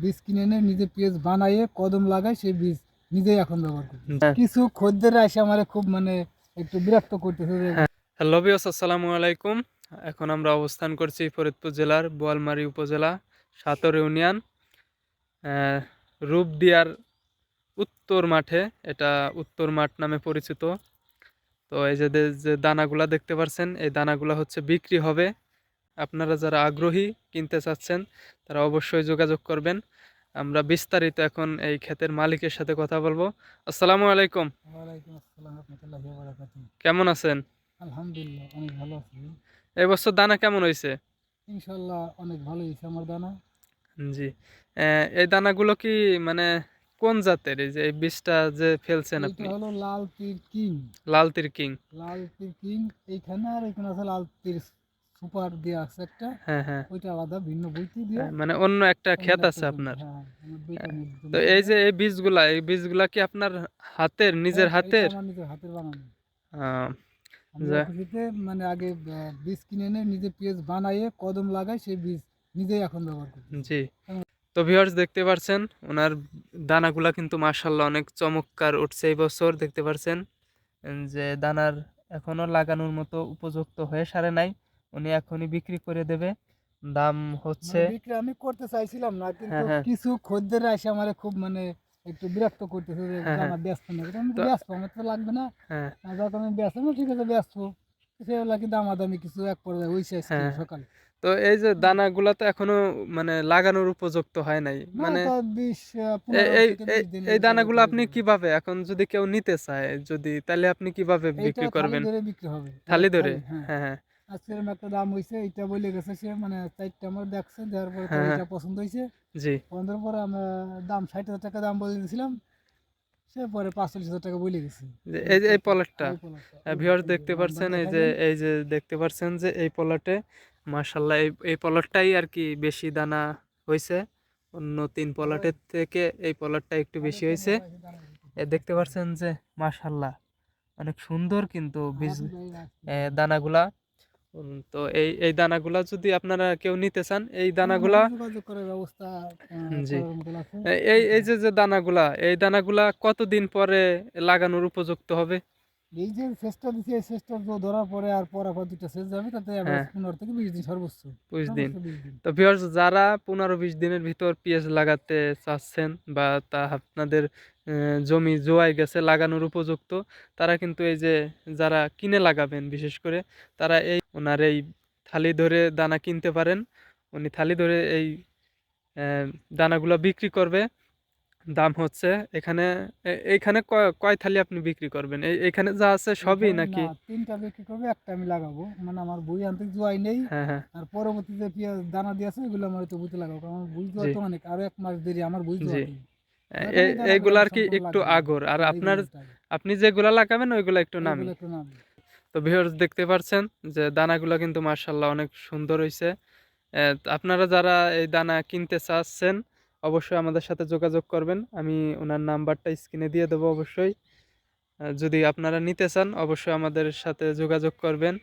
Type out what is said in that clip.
বীজ কিনে এনে নিজে পেঁয়াজ বানাইয়ে কদম লাগাই সেই বীজ নিজেই এখন ব্যবহার করি হ্যাঁ। কিছু খদ্দের এসে আমার খুব মানে একটু বিরক্ত করতেছে হ্যালো বিয়স আসসালামু আলাইকুম। এখন আমরা অবস্থান করছি ফরিদপুর জেলার বোয়ালমারী উপজেলা সাতর ইউনিয়ন রূপদিয়ার উত্তর মাঠে। এটা উত্তর মাঠ নামে পরিচিত। তো এই যে যে দানাগুলা দেখতে পাচ্ছেন এই দানাগুলা হচ্ছে বিক্রি হবে। আপনারা যারা আগ্রহী কিনতে চাচ্ছেন তারা অবশ্যই যোগাযোগ করবেন। আমরা বিস্তারিত এখন এই ক্ষেতের মালিকের সাথে কথা বলব। আসসালামু আলাইকুম। কেমন আছেন? আলহামদুলিল্লাহ অনেক ভালো আছি। এই বছর দানা কেমন হয়েছে? ইনশাল্লাহ অনেক ভালো হয়েছে আমার দানা। জি। এই দানাগুলো কি মানে কোন জাতের? এই যে এই বীজটা যে ফেলছেন আপনি। এটা হলো লাল তীর কিং। লাল তির কিং। লাল তীর কিং এইখানে আর এখানে আছে লাল তীর সুপার দেওয়া আছে একটা হ্যাঁ হ্যাঁ। ওইটা আলাদা ভিন্ন বইতে দিয়ে হ্যাঁ, মানে অন্য একটা ক্ষেত আছে আপনার। হ্যাঁ, তো এই যে এই বীজগুলা এই বীজগুলা কি আপনার হাতের নিজের হ্যাঁ, হাতের? নিজের হাতের বানানো। খুশিতে মানে আগে বীজ কিনে এনে নিজে পেঁয়াজ বানাইয়ে কদম লাগাই সেই বীজ নিজেই এখন ব্যবহার করি জি। তো ভিউয়ার্স দেখতে পারছেন ওনার দানাগুলা কিন্তু মাশাল্লাহ অনেক চমৎকার উঠছে এই বছর দেখতে পারছেন। যে দানার এখনও লাগানোর মতো উপযুক্ত হয়ে সারে নাই। উনি এখনই বিক্রি করে দেবে। দাম হচ্ছে মানে বিক্রি আমি করতে চাইছিলাম না কিন্তু হ্যাঁ, হ্যাঁ। কিছু খদ্দেররা এসে আমার খুব মানে একটু বিরক্ত করতেছে যে হ্যাঁ। আমার ব্যস্ত না। আমি তো ব্যস্ত আমার তো লাগবে না। হ্যাঁ। যখন আমি ব্যস্ত না ঠিক আছে ব্যস্ত। সেগুলা কিন্তু দামাদামি কিছু এক পর্যায়ে হয়েছে হ্যাঁ। সকালে। তো এই যে দানাগুলা তো এখনও মানে লাগানোর উপযুক্ত হয় নাই। মানে এই দানাগুলো আপনি কীভাবে এখন যদি কেউ নিতে চায় যদি তাহলে আপনি কীভাবে বিক্রি করবেন? ধরে বিক্রি হবে। থালি ধরে? হ্যাঁ হ্যাঁ। আজকে এরকম একটা দাম হয়েছে এটা বলে গেছে সে মানে চারটা আমার দেখছে দেওয়ার পরে হ্যাঁ, এটা পছন্দ হয়েছে জি। পনেরো পরে আমরা দাম ষাট হাজার টাকা দাম বলে দিয়েছিলাম সে পরে পাঁচচল্লিশ হাজার টাকা বলে গেছে। এই যে এই ভিউয়ার্স পলাশটা দেখতে পাচ্ছেন এই যে এই যে দেখতে পাচ্ছেন যে এই পলাটে মাশাল্লাহ এই এই পলারটাই আর কি বেশি দানা হয়েছে অন্য তিন পলাটের থেকে এই পলারটা একটু বেশি হয়েছে এ দেখতে পাচ্ছেন যে মাশাল্লাহ অনেক সুন্দর কিন্তু বীজ এ, দানাগুলা। তো এই এই দানাগুলা যদি আপনারা কেউ নিতে চান এই দানাগুলা ব্যবস্থা আহ, জি। এই এই যে যে দানাগুলা এই দানাগুলা কতদিন পরে লাগানোর উপযুক্ত হবে? এই যে দিচ্ছে এই ধরার পরে আর পরে পর দুটো শেষ যাবে তাতে হ্যাঁ। পনেরো থেকে বিশ দিন সর্বোচ্চ। বিশ দিন। তো ভিউয়ার্স যারা পনেরো বিশ দিনের ভিতর পেঁয়াজ লাগাতে চাচ্ছেন বা তা আপনাদের জমি জোয়াই গেছে লাগানোর উপযুক্ত। তারা কিন্তু এই যে যারা কিনে লাগাবেন বিশেষ করে তারা এই ওনার এই থালি ধরে দানা কিনতে পারেন। উনি থালি ধরে এই দানাগুলো বিক্রি করবে। দাম হচ্ছে এখানে এইখানে কয় থালি আপনি বিক্রি করবেন? এই এখানে যা আছে সবই নাকি? তিনটা বিক্রি করবে একটা আমি লাগাবো। মানে আমার বই আনতে জোয়াই নেই। হ্যাঁ হ্যাঁ। আর পরবর্তীতে দানা দিয়ে আছে ওগুলো আমার তো বুঝতে লাগাবো কারণ আমার বুঝ জোয়া জি। তো অনেক আরও এক মাস দেরি আমার বুঝ জোয়া জি। নেই। এ- লাগালে এ- দানাগুলো এইগুলো আর কি একটু আগর আর আপনার আপনি যেগুলা লাগাবেন ওইগুলো একটু নামি ওইগুলো একটু নামি। তো ভিউয়ার্স দেখতে পাচ্ছেন যে দানাগুলো কিন্তু মার্শাল্লাহ অনেক সুন্দর হয়েছে আপনারা যারা এই দানা কিনতে চাচ্ছেন অবশ্যই আমাদের সাথে যোগাযোগ করবেন আমি ওনার নাম্বারটা স্ক্রিনে দিয়ে দেবো অবশ্যই যদি আপনারা নিতে চান অবশ্যই আমাদের সাথে যোগাযোগ করবেন